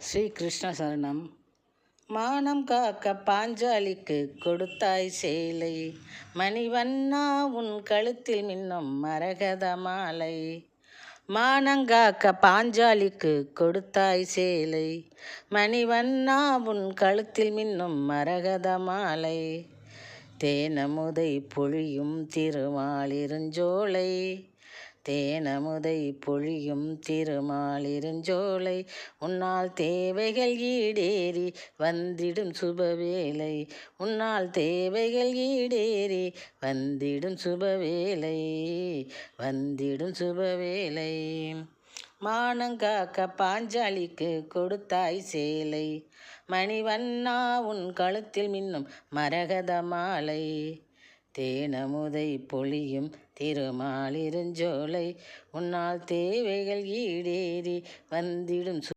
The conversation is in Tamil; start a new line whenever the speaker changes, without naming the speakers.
ஸ்ரீ கிருஷ்ண சரணம். மானம் காக்க பாஞ்சாலிக்கு கொடுத்தாய் சேலை. மணிவண்ணா உன் கழுத்தில் மின்னும் மரகத மாலை. மானங்காக்க பாஞ்சாலிக்கு கொடுத்தாய் சேலை. மணிவண்ணா உன் கழுத்தில் மின்னும் மரகத மாலை. தேனமுதை பொழியும் திருமாலிருஞ்சோலை தேனமுதை பொழியும் திருமாலிருஞ்சோலை உன்னால் தேவைகள் ஈடேறி வந்திடும் சுபவேலை உன்னால் தேவைகள் ஈடேறி வந்திடும் சுபவேலை வந்திடும் சுபவேலை மானங்காக்க பாஞ்சாலிக்கு கொடுத்தாய் சேலை மணிவண்ணா உன் கழுத்தில் மின்னும் மரகத மாலை தேனமுதை பொழியும் திருமாலிருஞ்சோலை. உன்னால் தேவைகள் ஈடேறி வந்திடும் சு